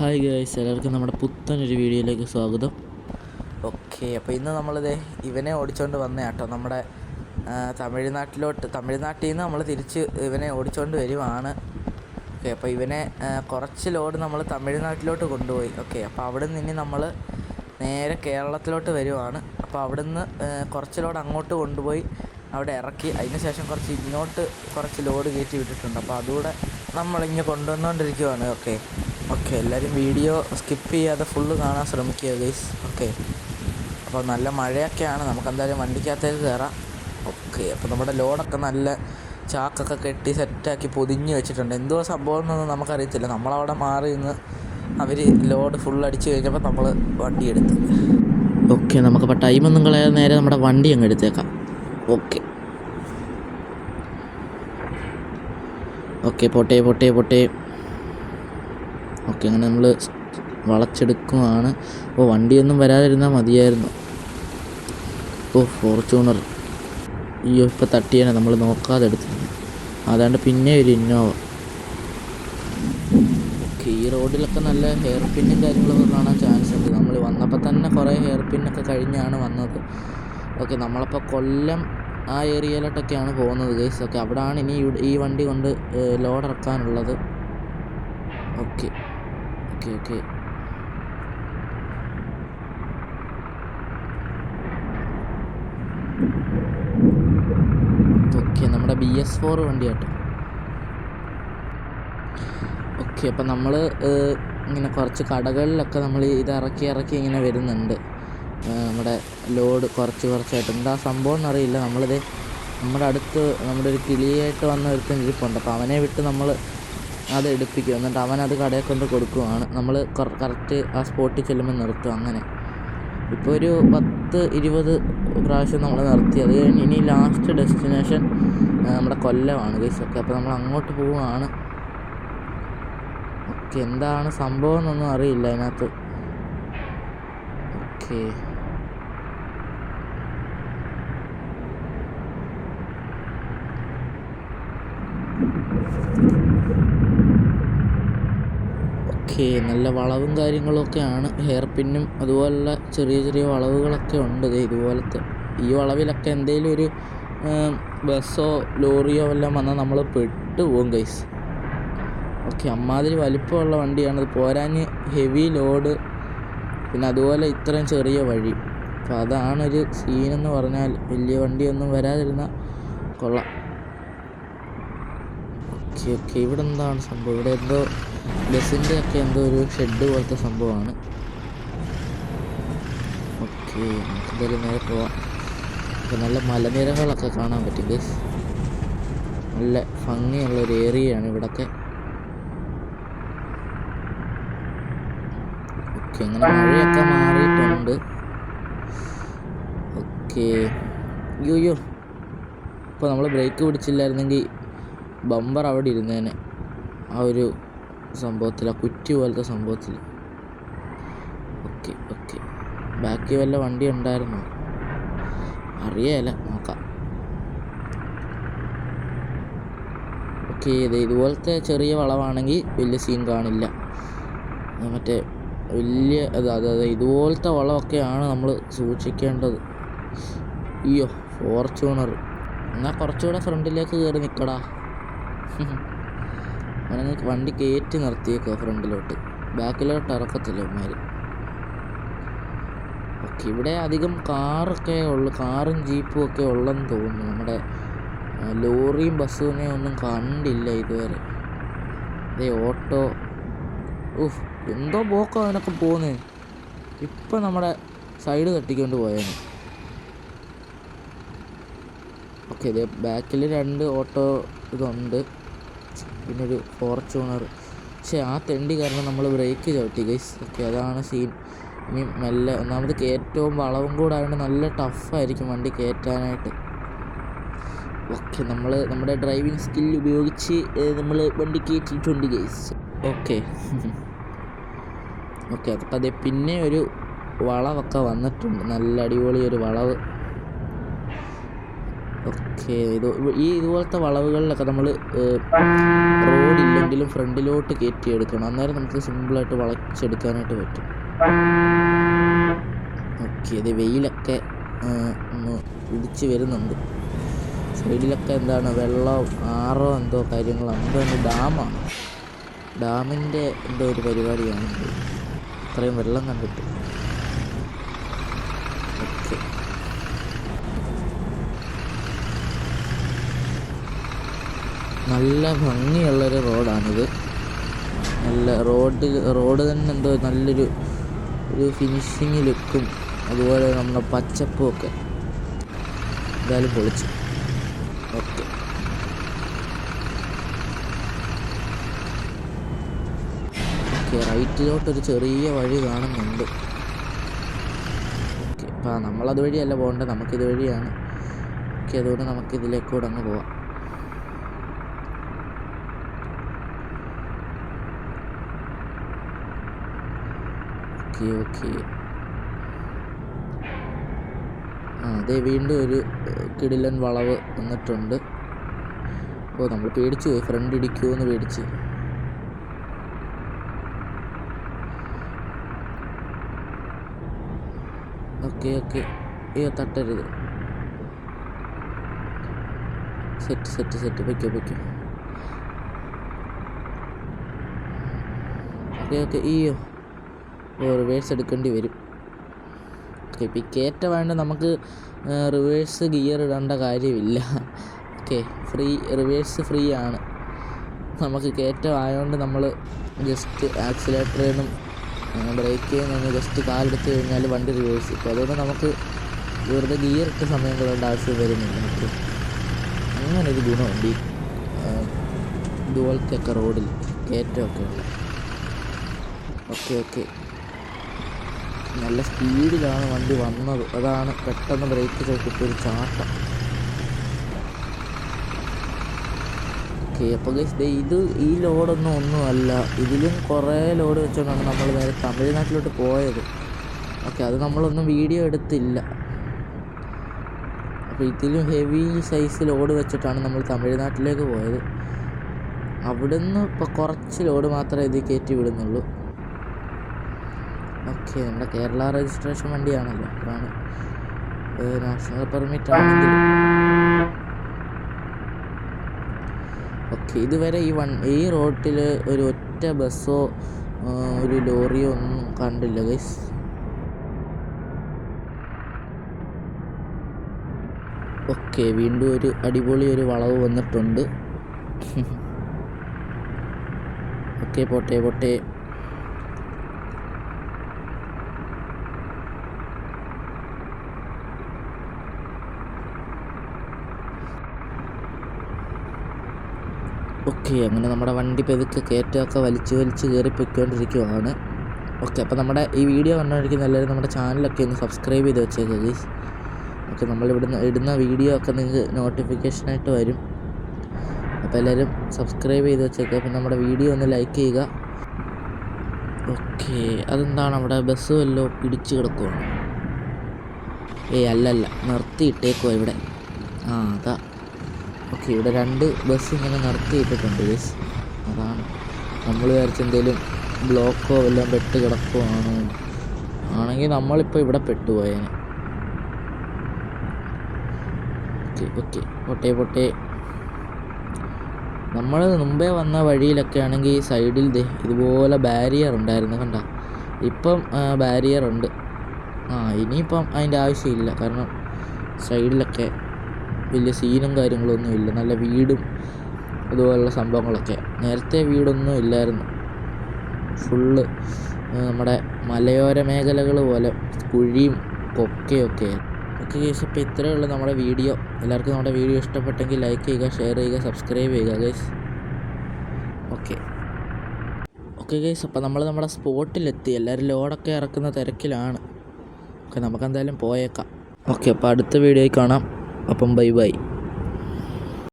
Hi guys എല്ലാവർക്കും നമ്മുടെ പുത്തനൊരു വീഡിയോയിലേക്ക് സ്വാഗതം. ഓക്കെ അപ്പോൾ ഇന്ന് നമ്മളിത് ഇവനെ ഓടിച്ചുകൊണ്ട് വന്ന കേട്ടോ. നമ്മുടെ തമിഴ്നാട്ടിലോട്ട് തമിഴ്നാട്ടിൽ നിന്ന് നമ്മൾ തിരിച്ച് ഇവനെ ഓടിച്ചുകൊണ്ട് വരുവാണ്. ഓക്കെ അപ്പോൾ ഇവനെ കുറച്ച് ലോഡ് നമ്മൾ തമിഴ്നാട്ടിലോട്ട് കൊണ്ടുപോയി. ഓക്കെ അപ്പോൾ അവിടെ നിന്ന് നമ്മൾ നേരെ കേരളത്തിലോട്ട് വരുവാണ്. അപ്പോൾ അവിടെ നിന്ന് കുറച്ച് ലോഡ് അങ്ങോട്ട് കൊണ്ടുപോയി അവിടെ ഇറക്കി. അതിന് ശേഷം കുറച്ച് ഇങ്ങോട്ട് കുറച്ച് ലോഡ് കയറ്റി വിട്ടിട്ടുണ്ട്. അപ്പോൾ അതുകൂടെ നമ്മളിങ്ങനെ കൊണ്ടുവന്നുകൊണ്ടിരിക്കുവാണ് ഓക്കെ ഓക്കെ എല്ലാവരും വീഡിയോ സ്കിപ്പ് ചെയ്യാതെ ഫുള്ള് കാണാൻ ശ്രമിക്കുക ഗൈസ് ഓക്കെ അപ്പോൾ നല്ല മഴയൊക്കെയാണ്. നമുക്ക് എന്തായാലും വണ്ടിക്കകത്തേക്ക് കയറാം ഓക്കെ അപ്പോൾ നമ്മുടെ ലോഡൊക്കെ നല്ല ചാക്കൊക്കെ കെട്ടി സെറ്റാക്കി പൊതിഞ്ഞ് വെച്ചിട്ടുണ്ട്. എന്തോ സംഭവം എന്നൊന്നും നമുക്കറിയത്തില്ല. നമ്മളവിടെ മാറി നിന്ന് അവർ ലോഡ് ഫുൾ അടിച്ച് കഴിഞ്ഞപ്പോൾ നമ്മൾ വണ്ടി എടുത്തു. ഓക്കെ നമുക്കപ്പോൾ ടൈമൊന്നും കളയാതെ നേരെ നമ്മുടെ വണ്ടി അങ്ങ് എടുത്തേക്കാം. ഓക്കെ ഓക്കെ പൊട്ടേ പൊട്ടേ പോട്ടെ. ഓക്കെ അങ്ങനെ നമ്മൾ വളച്ചെടുക്കുവാണ്. അപ്പോൾ വണ്ടിയൊന്നും വരാതിരുന്നാൽ മതിയായിരുന്നു. ഓ ഫോർച്യൂണർ. അയ്യോ ഇപ്പോൾ തട്ടിയാണ് നമ്മൾ നോക്കാതെ എടുത്തിരുന്നു അതാണ്ട് പിന്നെ ഒരു ഇന്നോവ. ഈ റോഡിലൊക്കെ നല്ല ഹെയർ പിന്നും കാര്യങ്ങളൊക്കെ കാണാൻ ചാൻസ് ഉണ്ട്. നമ്മൾ വന്നപ്പോൾ തന്നെ കുറേ ഹെയർ പിന്നൊക്കെ കഴിഞ്ഞാണ് വന്നത്. ഓക്കെ നമ്മളപ്പോൾ കൊല്ലം ആ ഏരിയയിലോട്ടൊക്കെയാണ് പോകുന്നത് ഗൈസ് ഓക്കെ അവിടെയാണ് ഇനി ഈ വണ്ടി കൊണ്ട് ലോഡ് ഇറക്കാനുള്ളത് ഓക്കെ. Okay okay. ഓക്കെ നമ്മുടെ ബി എസ് ഫോർ വണ്ടി കേട്ടോ ഓക്കെ അപ്പം നമ്മൾ ഇങ്ങനെ കുറച്ച് കടകളിലൊക്കെ നമ്മൾ ഇത് ഇറക്കി ഇറക്കി ഇങ്ങനെ വരുന്നുണ്ട്. നമ്മുടെ ലോഡ് കുറച്ച് കുറച്ചായിട്ട്. എന്താ സംഭവം എന്നറിയില്ല. നമ്മളിത് നമ്മുടെ അടുത്ത് നമ്മുടെ ഒരു കിളിയായിട്ട് വന്ന ഒരുത്തൻ ഇരിപ്പുണ്ട്. അപ്പോൾ അവനെ വിട്ട് നമ്മൾ അത് എടുപ്പിക്കും. എന്നിട്ട് അവൻ അത് കടയിൽ കൊണ്ട് കൊടുക്കുവാണ്. നമ്മൾ കറക്റ്റ് ആ സ്പോട്ടിൽ ചെല്ലുമ്പോൾ നിർത്തും അങ്ങനെ. ഇപ്പോൾ ഒരു പത്ത് ഇരുപത് പ്രാവശ്യം നമ്മൾ നിർത്തി. അത് കഴിഞ്ഞ് ഇനി ലാസ്റ്റ് ഡെസ്റ്റിനേഷൻ നമ്മുടെ കൊല്ലമാണ് ഗൈസൊക്കെ അപ്പോൾ നമ്മൾ അങ്ങോട്ട് പോവുകയാണ്. ഓക്കെ എന്താണ് സംഭവം എന്നൊന്നും അറിയില്ല അതിനകത്ത്. ഓക്കെ. ഓക്കെ നല്ല വളവും കാര്യങ്ങളൊക്കെയാണ്. ഹെയർ പിന്നും അതുപോലുള്ള ചെറിയ ചെറിയ വളവുകളൊക്കെ ഉണ്ട്. ഇതുപോലത്തെ ഈ വളവിലൊക്കെ എന്തെങ്കിലും ഒരു ബസ്സോ ലോറിയോ എല്ലാം വന്നാൽ നമ്മൾ പെട്ട് പോകും കൈസ് ഓക്കെ അമ്മാതിരി വലിപ്പമുള്ള വണ്ടിയാണത് പോരാഞ്ഞ് ഹെവി ലോഡ് പിന്നെ അതുപോലെ ഇത്രയും ചെറിയ വഴി. അപ്പോൾ അതാണൊരു സീനെന്ന് പറഞ്ഞാൽ വലിയ വണ്ടിയൊന്നും വരാതിരുന്ന കൊള്ളാം. ഓക്കെ ഓക്കെ ഇവിടെ എന്താണ് സംഭവം? ഇവിടെ എന്തോ ബസ്സിന്റെ ഒക്കെ എന്തോ ഒരു ഷെഡ് പോലത്തെ സംഭവമാണ്. ഓക്കെ നമുക്ക് എന്തായാലും നേരെ പോവാം. അപ്പോൾ നല്ല മലനിരകളൊക്കെ കാണാൻ പറ്റും ഗസ് നല്ല ഭംഗിയുള്ള ഒരു ഏരിയയാണ് ഇവിടൊക്കെ. ഓക്കെ അങ്ങനെ മഴയൊക്കെ മാറിയിട്ടുണ്ട്. ഓക്കെ. അയ്യോ ഇപ്പോൾ നമ്മൾ ബ്രേക്ക് പിടിച്ചില്ലായിരുന്നെങ്കിൽ ബമ്പർ അവിടെ ഇരുന്നേനെ. ആ ഒരു സംഭവത്തിൽ ആ കുറ്റി പോലത്തെ സംഭവത്തിൽ. Okay okay. ബാക്കി വല്ല വണ്ടി ഉണ്ടായിരുന്നു? അറിയാല നോക്കാം. ഓക്കെ ഇത് ഇതുപോലത്തെ ചെറിയ വളവാണെങ്കിൽ വലിയ സീൻ കാണില്ല. മറ്റേ വലിയ അതെ അത് ഇതുപോലത്തെ വളമൊക്കെയാണ് നമ്മൾ സൂക്ഷിക്കേണ്ടത്. അയ്യോ ഫോർച്യൂണർ. എന്നാൽ കുറച്ചുകൂടെ ഫ്രണ്ടിലേക്ക് കയറി നിൽക്കടാ അവനങ്ങ് വണ്ടി കയറ്റി നിർത്തിയേക്കോ ഫ്രണ്ടിലോട്ട്. ബാക്കിലോട്ട് ഇറക്കത്തില്ല ഉമ്മാർ ഓക്കെ ഇവിടെ അധികം കാറൊക്കെ ഉള്ളു കാറും ജീപ്പും ഒക്കെ ഉള്ളെന്ന് തോന്നുന്നു. നമ്മുടെ ലോറിയും ബസ്സുമേ ഒന്നും കണ്ടില്ല ഇതുവരെ. അതേ ഓട്ടോ. ഉഫ് എന്തോ പോക്കോ അതിനൊക്കെ പോകുന്നത് ഇപ്പം നമ്മുടെ സൈഡ് തട്ടിക്കൊണ്ട് പോയാണ് ഓക്കെ ഇതേ ബാക്കിൽ രണ്ട് ഓട്ടോ ഇതുണ്ട്. പിന്നെ ഒരു ഫോർച്യൂണർ. പക്ഷേ ആ തെണ്ടി കാരണം നമ്മൾ ബ്രേക്ക് ചവിട്ടി ഗൈസ് ഓക്കെ അതാണ് സീൻ ഇനി മെല്ലെ ഒന്നാമത് കയറ്റവും വളവും കൂടെ ആയതുകൊണ്ട് നല്ല ടഫായിരിക്കും വണ്ടി കയറ്റാനായിട്ട്. ഓക്കെ നമ്മൾ നമ്മുടെ ഡ്രൈവിംഗ് സ്കിൽ ഉപയോഗിച്ച് നമ്മൾ വണ്ടി കയറ്റിയിട്ടുണ്ട് ഗൈസ് ഓക്കെ. ഓക്കെ അതെ പിന്നെ ഒരു വളവൊക്കെ വന്നിട്ടുണ്ട്. നല്ല അടിപൊളി ഒരു വളവ്. ഓക്കെ. ഇത് ഈ ഇതുപോലത്തെ വളവുകളിലൊക്കെ നമ്മൾ റോഡില്ലെങ്കിലും ഫ്രണ്ടിലോട്ട് കയറ്റി എടുക്കണം അന്നേരം നമുക്ക് സിമ്പിളായിട്ട് വളച്ചെടുക്കാനായിട്ട് പറ്റും. ഓക്കെ. ഇത് വെയിലൊക്കെ ഒന്ന് ഉദിച്ച് വരുന്നുണ്ട്. സൈഡിലൊക്കെ എന്താണ് വെള്ളം ആറോ എന്തോ കാര്യങ്ങളോ. എന്തോ ഒന്ന് ഡാമാണ്. ഡാമിന്റെ എന്തോ ഒരു പരിപാടിയാണ്. ഇത്. ഇത്രയും വെള്ളം കണ്ടിട്ട് ഓക്കെ നല്ല ഭംഗിയുള്ളൊരു റോഡാണിത്. നല്ല റോഡ് റോഡ് തന്നെ എന്തോ നല്ലൊരു ഒരു ഫിനിഷിങ് ലുക്കും അതുപോലെ നമ്മുടെ പച്ചപ്പും ഒക്കെ. എന്തായാലും പൊളിച്ചു. ഓക്കെ. ഓക്കെ റൈറ്റിലോട്ടൊരു ചെറിയ വഴി കാണുന്നുണ്ട്. ഓക്കെ അപ്പോൾ നമ്മളത് വഴിയല്ല പോകേണ്ടത് നമുക്കിത് വഴിയാണ് ഓക്കെ അതുകൊണ്ട് നമുക്കിതിലേക്കൂടെ അങ്ങ് പോവാം. Okay okay. അതെ വീണ്ടും ഒരു കിടിലൻ വളവ് വന്നിട്ടുണ്ട്. ഓ നമ്മൾ പേടിച്ചു പോയി. ഫ്രണ്ട് ഇടിക്കുമോ എന്ന് പേടിച്ച്. Okay okay. അയ്യോ തട്ടരുത്. Set set set. പൊയ്ക്കോ പൊയ്ക്കോ. Okay okay. ഓ റിവേഴ്സ് എടുക്കേണ്ടി വരും. ഓക്കെ ഇപ്പോൾ കയറ്റ വേണ്ട നമുക്ക് റിവേഴ്സ് ഗിയർ ഇടേണ്ട കാര്യമില്ല. ഓക്കെ ഫ്രീ റിവേഴ്സ് ഫ്രീ ആണ്. നമുക്ക് കയറ്റം ആയതുകൊണ്ട് നമ്മൾ ജസ്റ്റ് നിന്നും ബ്രേക്കിൽ നിന്ന് ജസ്റ്റ് കാലെടുത്ത് കഴിഞ്ഞാൽ വണ്ടി റിവേഴ്സ് ഇപ്പോൾ അതുകൊണ്ട് നമുക്ക് വെറുതെ ഗിയർ ഇട്ട സമയം കളയേണ്ട ആവശ്യം വരുന്നില്ല. ഓക്കെ അങ്ങനെ ഒരു ഗുണമുണ്ട് ഈ ഇതുപോലത്തെയൊക്കെ റോഡിൽ കയറ്റമൊക്കെ ഉള്ള ഓക്കെ ഓക്കെ നല്ല സ്പീഡിലാണ് വണ്ടി വന്നത്. അതാണ് പെട്ടെന്ന് ബ്രേക്ക് ചോക്കിട്ട് ഒരു ചാട്ടം. ഓക്കെ അപ്പോൾ ഗൈസ് ഇത് ഈ ലോഡൊന്നും ഒന്നും അല്ല. ഇതിലും കുറേ ലോഡ് വെച്ചുകൊണ്ടാണ് നമ്മൾ നേരെ തമിഴ്നാട്ടിലോട്ട് പോയത്. ഓക്കെ അത് നമ്മളൊന്നും വീഡിയോ എടുത്തില്ല. അപ്പോൾ ഇതിലും ഹെവി സൈസ് ലോഡ് വെച്ചിട്ടാണ് നമ്മൾ തമിഴ്നാട്ടിലേക്ക് പോയത്. അവിടുന്ന് ഇപ്പോൾ കുറച്ച് ലോഡ് മാത്രമേ ഇത് കയറ്റി വിടുന്നുള്ളൂ. ഓക്കെ നമ്മുടെ കേരള രജിസ്ട്രേഷൻ വണ്ടിയാണല്ലോ. അതാണ്. നാഷണൽ പെർമിറ്റ് ആണെങ്കിൽ ഓക്കെ ഇതുവരെ ഈ വൺ ഈ റോട്ടിൽ ഒരു ഒറ്റ ബസ്സോ ഒരു ലോറിയോ ഒന്നും കണ്ടില്ല ഗൈസ് ഓക്കെ വീണ്ടും ഒരു അടിപൊളി ഒരു വളവ് വന്നിട്ടുണ്ട്. ഓക്കെ പോട്ടെ പോട്ടെ. ഓക്കെ അങ്ങനെ നമ്മുടെ വണ്ടി പെതുക്കെ കയറ്റമൊക്കെ വലിച്ച് വലിച്ച് കയറി പൊയ്ക്കൊണ്ടിരിക്കുവാണ്. ഓക്കെ അപ്പോൾ നമ്മുടെ ഈ വീഡിയോ കണ്ടുകൊണ്ടിരിക്കുന്ന എല്ലാവരും നമ്മുടെ ചാനലൊക്കെ ഒന്ന് സബ്സ്ക്രൈബ് ചെയ്ത് വെച്ചേക്കുക ഗീസ്. ഓക്കെ നമ്മളിവിടുന്ന് ഇടുന്ന വീഡിയോ ഒക്കെ നിങ്ങൾക്ക് നോട്ടിഫിക്കേഷനായിട്ട് വരും. അപ്പോൾ എല്ലാവരും സബ്സ്ക്രൈബ് ചെയ്ത് വെച്ചേക്കുക അപ്പോൾ നമ്മുടെ വീഡിയോ ഒന്ന് ലൈക്ക് ചെയ്യുക. ഓക്കെ അതെന്താണ്? അവിടെ ബസ് വല്ലോ പിടിച്ച് കിടക്കുവാണ്? ഏയ് അല്ലല്ല നിർത്തിയിട്ടേക്കുവാ ഇവിടെ. ആ അതാ. ഓക്കെ ഇവിടെ രണ്ട് ബസ് ഇങ്ങനെ നിർത്തിയിട്ടിട്ടുണ്ട് ബസ് അതാണ്. നമ്മൾ വിചാരിച്ച എന്തെങ്കിലും ബ്ലോക്കോ വല്ലതും പെട്ട് കിടക്കോ ആണോ ആണെങ്കിൽ നമ്മളിപ്പോൾ ഇവിടെ പെട്ടുപോയേനെ ഓക്കെ ഓക്കെ പൊട്ടേ പൊട്ടേ. നമ്മൾ മുമ്പേ വന്ന വഴിയിലൊക്കെ ആണെങ്കിൽ സൈഡിൽ ഇതുപോലെ ബാരിയർ ഉണ്ടായിരുന്നു കണ്ട? ഇപ്പം ബാരിയർ ഉണ്ട്. ആ ഇനിയിപ്പം അതിന്റെ ആവശ്യമില്ല. കാരണം സൈഡിലൊക്കെ വലിയ സീനും കാര്യങ്ങളൊന്നും ഇല്ല. നല്ല വീടും അതുപോലുള്ള സംഭവങ്ങളൊക്കെ. നേരത്തെ വീടൊന്നും ഇല്ലായിരുന്നു. ഫുള്ള് നമ്മുടെ മലയോര മേഖലകൾ പോലെ കുഴിയും കൊക്കയൊക്കെ ഓക്കെ ഗൈസ് ഇപ്പോൾ ഇത്രയേ ഉള്ളൂ നമ്മുടെ വീഡിയോ. എല്ലാവർക്കും നമ്മുടെ വീഡിയോ ഇഷ്ടപ്പെട്ടെങ്കിൽ ലൈക്ക് ചെയ്യുക ഷെയർ ചെയ്യുക സബ്സ്ക്രൈബ് ചെയ്യുക ഗൈസ്. ഓക്കെ. ഓക്കെ ഗൈസ് അപ്പോൾ നമ്മൾ നമ്മുടെ സ്പോട്ടിലെത്തി. എല്ലാവരും ലോഡൊക്കെ ഇറക്കുന്ന തിരക്കിലാണ്. ഓക്കെ നമുക്കെന്തായാലും പോയേക്കാം. ഓക്കെ അപ്പോൾ അടുത്ത വീഡിയോയിൽ കാണാം. അപ്പം ബൈ ബൈ.